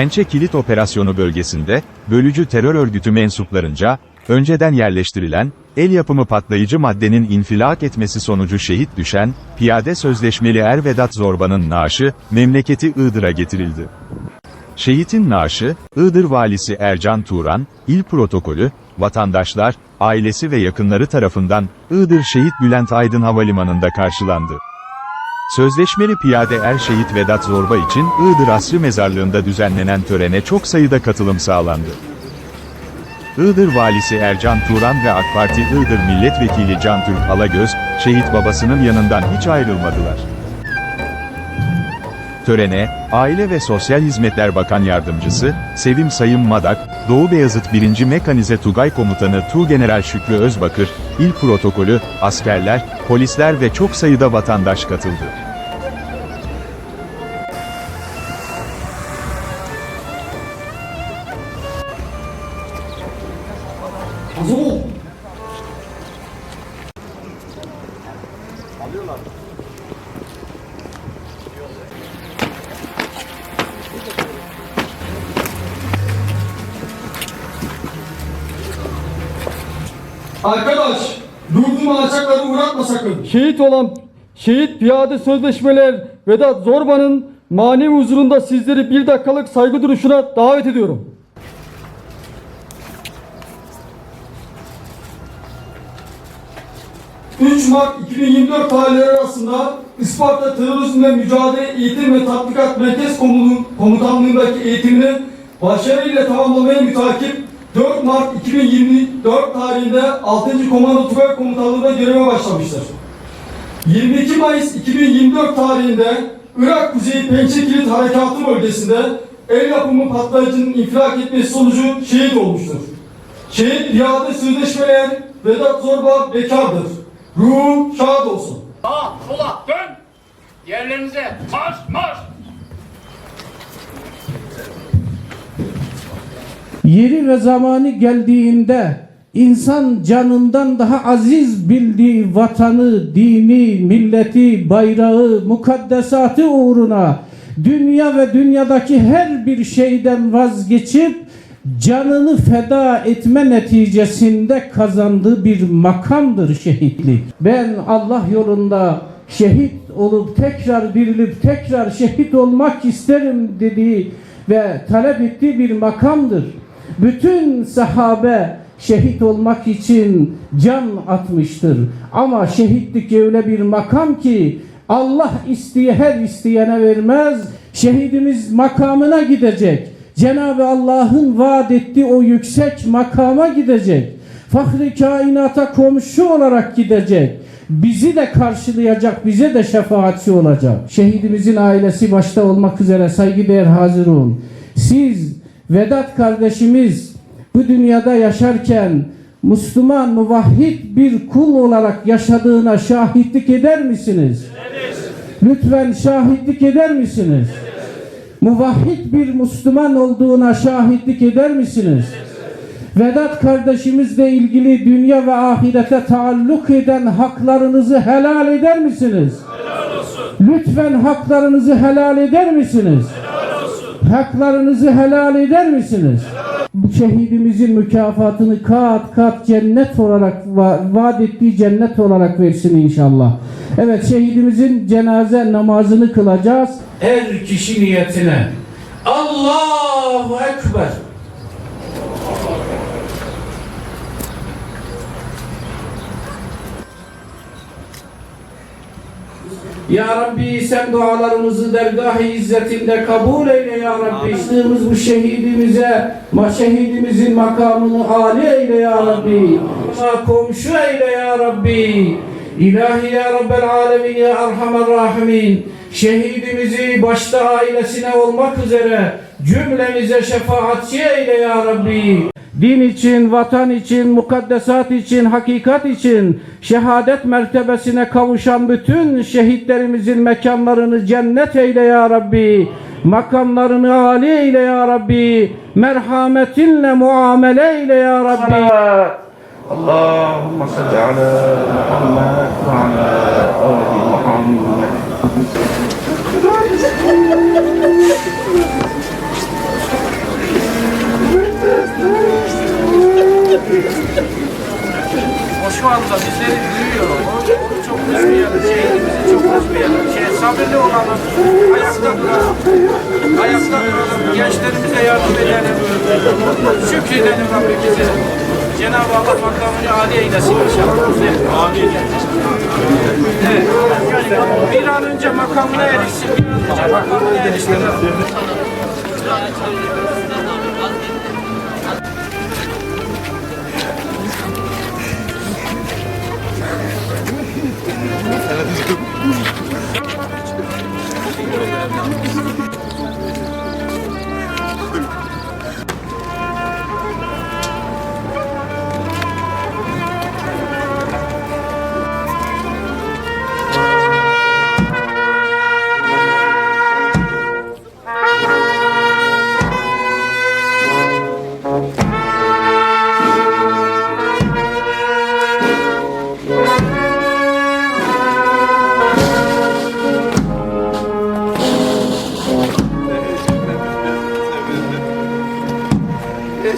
Pençe Kilit Operasyonu bölgesinde, bölücü terör örgütü mensuplarınca, önceden yerleştirilen, el yapımı patlayıcı maddenin infilak etmesi sonucu şehit düşen, piyade sözleşmeli Er Vedat Zorba'nın naaşı, memleketi Iğdır'a getirildi. Şehitin naaşı, Iğdır valisi Ercan Turan, il protokolü, vatandaşlar, ailesi ve yakınları tarafından, Iğdır Şehit Bülent Aydın Havalimanı'nda karşılandı. Sözleşmeli piyade er şehit Vedat Zorba için Iğdır Asrı Mezarlığı'nda düzenlenen törene çok sayıda katılım sağlandı. Iğdır valisi Ercan Turan ve AK Parti Iğdır Milletvekili Can Türk Alagöz, şehit babasının yanından hiç ayrılmadılar. Törene, Aile ve Sosyal Hizmetler Bakan Yardımcısı, Sevim Sayın Madak, Doğu Beyazıt 1. Mekanize Tugay Komutanı Tuğgeneral Şükrü Özbakır, il protokolü, askerler, polisler ve çok sayıda vatandaş katıldı. Hazır ol. Arkadaş, yurdumu alçakları uğratma sakın. Şehit olan şehit piyade sözleşmeler Vedat Zorba'nın manevi huzurunda sizleri bir dakikalık saygı duruşuna davet ediyorum. ...3 Mart 2024 tarihleri arasında Isparta Terörizmle Mücadele Eğitim ve Tatbikat Merkez Komutanlığı'ndaki eğitimini başarıyla tamamlamaya mütakip 4 Mart 2024 tarihinde 6. Komando Tugay Komutanlığı'nda göreve başlamıştır. 22 Mayıs 2024 tarihinde Irak Kuzeyi Pençekilit Harekatı bölgesinde el yapımı patlayıcının infilak etmesi sonucu şehit olmuştur. Şehit piyade sözleşmeler Vedat Zorba bekardır. Ruhu şad olsun. Sağa, sola, dön. Yerlerinize marş, marş. Yeri ve zamanı geldiğinde insan canından daha aziz bildiği vatanı, dini, milleti, bayrağı, mukaddesatı uğruna dünya ve dünyadaki her bir şeyden vazgeçip canını feda etme neticesinde kazandığı bir makamdır şehitlik. Ben Allah yolunda şehit olup tekrar dirilip tekrar şehit olmak isterim dediği ve talep ettiği bir makamdır. Bütün sahabe şehit olmak için can atmıştır. Ama şehitlik öyle bir makam ki Allah isteye her isteyene vermez. Şehidimiz makamına gidecek. Cenab-ı Allah'ın vaat ettiği o yüksek makama gidecek. Fahri kainata komşu olarak gidecek. Bizi de karşılayacak, bize de şefaatçi olacak. Şehidimizin ailesi başta olmak üzere saygıdeğer hazırun. Siz Vedat kardeşimiz bu dünyada yaşarken Müslüman, muvahhid bir kul olarak yaşadığına şahitlik eder misiniz? Lütfen şahitlik eder misiniz? Muvahhid bir Müslüman olduğuna şahitlik eder misiniz? Vedat kardeşimizle ilgili dünya ve ahirete taalluk eden haklarınızı helal eder misiniz? Lütfen haklarınızı helal eder misiniz? Haklarınızı helal eder misiniz? Şehidimizin mükafatını kat kat cennet olarak va- vaat ettiği cennet olarak versin inşallah. Evet şehidimizin cenaze namazını kılacağız. Her kişi niyetine. Allahu Ekber. Ya Rabbi sen dualarımızı dergah-ı izzetinde kabul eyle Ya Rabbi. Açtığımız bu şehidimize, ma şehidimizin makamını âli eyle Ya Rabbi. Ma komşu eyle Ya Rabbi. İlahi Ya Rabbel Alemin Ya Erhamer Rahimin. Şehidimizi başta ailesine olmak üzere cümlemize şefaatçi eyle Ya Rabbi din için, vatan için, mukaddesat için, hakikat için şehadet mertebesine kavuşan bütün şehitlerimizin mekanlarını cennet eyle ya Rabbi. Makamlarını âli eyle ya Rabbi. Merhametinle muamele eyle ya Rabbi. Allahümme salli ala Muhammed ve ala Muhammed. Duralım. Gençlerimize yardım edelim. Şükredelim Rabbimize. Cenab-ı Allah makamını âli eylesin inşallah. Amin. Evet. Bir an önce makamına erişsin. Bir an önce makamına erişsin.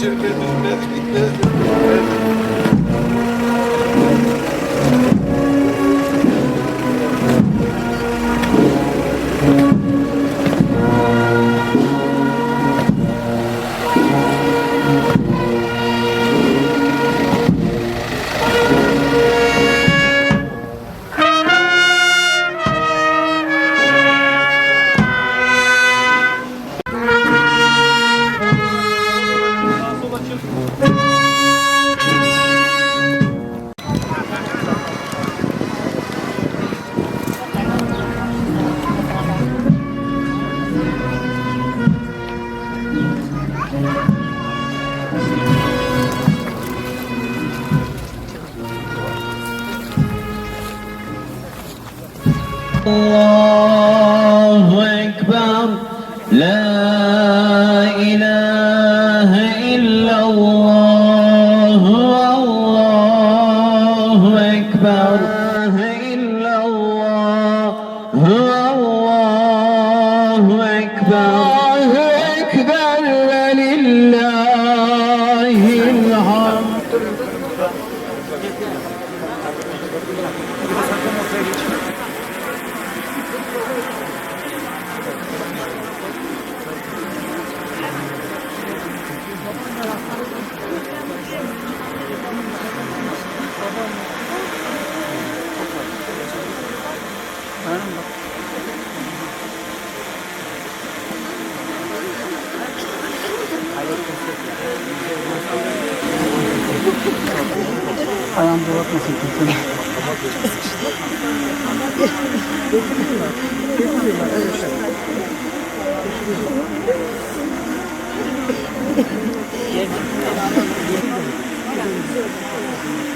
شركات جملة ذيك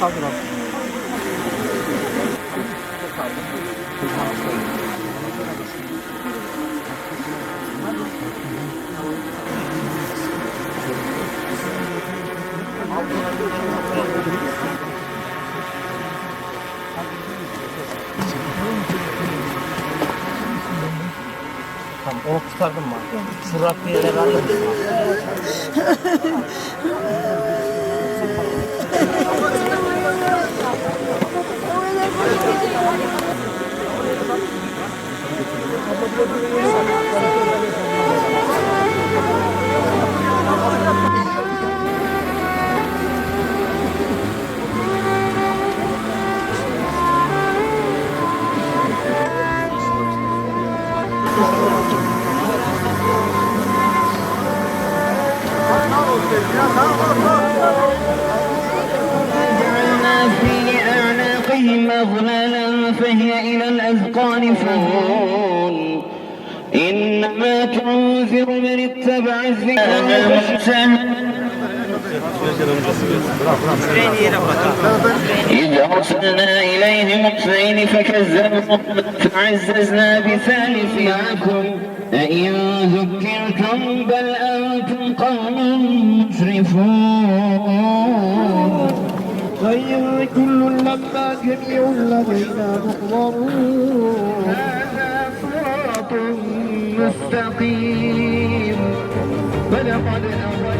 Onu kurtardım mı? Şu rakbiye de verdim. جعلنا في أعناقهم أغلالا فهي إلى الأذقان فهون إنما تنذر من اتبع الذكر إذ أرسلنا إليهم اثنين فكذبوا فعززنا بثالث معكم أئن ذكرتم بل أنتم قوم مسرفون غير كل لما جميع لدينا محضرون هذا صراط مستقيم فلقد أضل